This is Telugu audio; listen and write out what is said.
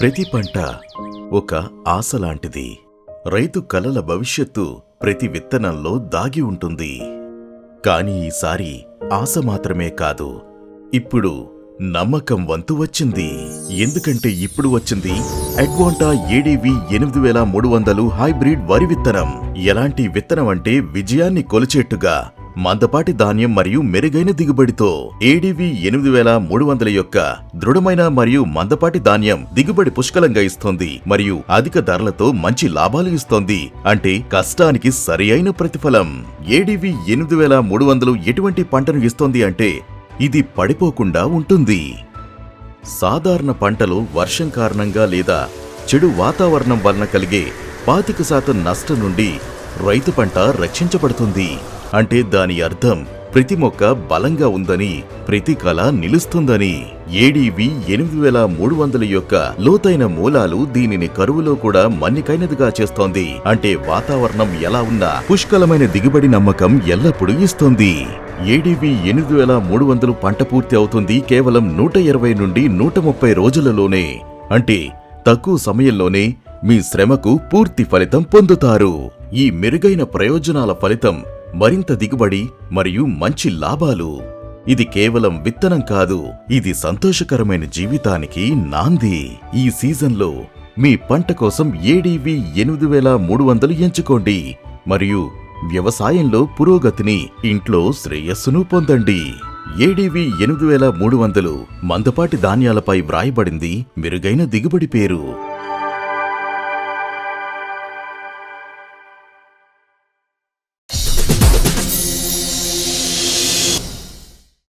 ప్రతి పంట ఒక ఆశ లాంటిది. రైతు కలల భవిష్యత్తు ప్రతి విత్తనంలో దాగి ఉంటుంది. కాని ఈసారి ఆశ మాత్రమే కాదు ఇప్పుడు నమ్మకం వంతు వచ్చింది. ఎందుకంటే ఇప్పుడు వచ్చింది అడ్వాంటా ఏడీవి ఎనిమిది వేల మూడు వందలు హైబ్రిడ్ వరి విత్తనం. ఎలాంటి విత్తనం అంటే విజయాన్ని కొలిచేట్టుగా మందపాటి ధాన్యం మరియు మెరుగైన దిగుబడితో ఏడీవి ఎనిమిది వేల మూడు వందల యొక్క దృఢమైన మరియు మందపాటి ధాన్యం దిగుబడి పుష్కలంగా ఇస్తోంది మరియు అధిక ధరలతో మంచి లాభాలు ఇస్తోంది. అంటే కష్టానికి సరియైన ప్రతిఫలం. ఏడీవి ఎనిమిది వేల మూడు వందలు ఎటువంటి పంటను ఇస్తోంది అంటే ఇది పడిపోకుండా ఉంటుంది. సాధారణ పంటలు వర్షం కారణంగా లేదా చెడు వాతావరణం వలన కలిగే పాతిక శాతం నష్టం నుండి రైతు పంట రక్షించబడుతుంది. అంటే దాని అర్థం ప్రతి మొక్క బలంగా ఉందని ప్రతి కళ నిలుస్తుందని. ఏడీవి ఎనిమిది వేల మూడు వందల యొక్క లోతైన మూలాలు దీనిని కరువులో కూడా మన్నికైనదిగా చేస్తోంది. అంటే వాతావరణం ఎలా ఉన్నా పుష్కలమైన దిగుబడి నమ్మకం ఎల్లప్పుడూ ఇస్తుంది. ఏడీవి ఎనిమిది వేల మూడు వందలు పంట పూర్తి అవుతుంది కేవలం నూట ఇరవై నుండి నూట ముప్పై రోజులలోనే. అంటే తక్కువ సమయంలోనే మీ శ్రమకు పూర్తి ఫలితం పొందుతారు. ఈ మెరుగైన ప్రయోజనాల ఫలితం మరింత దిగుబడి మరియు మంచి లాభాలు. ఇది కేవలం విత్తనం కాదు ఇది సంతోషకరమైన జీవితానికి నాంది. ఈ సీజన్లో మీ పంట కోసం ఏడీవి ఎనిమిది వేల మూడు వందలు ఎంచుకోండి మరియు వ్యవసాయంలో పురోగతిని ఇంట్లో శ్రేయస్సును పొందండి. ఏడీవి ఎనిమిది వేల మూడు వందలు మందపాటి ధాన్యాలపై వ్రాయబడింది మెరుగైన దిగుబడి పేరు.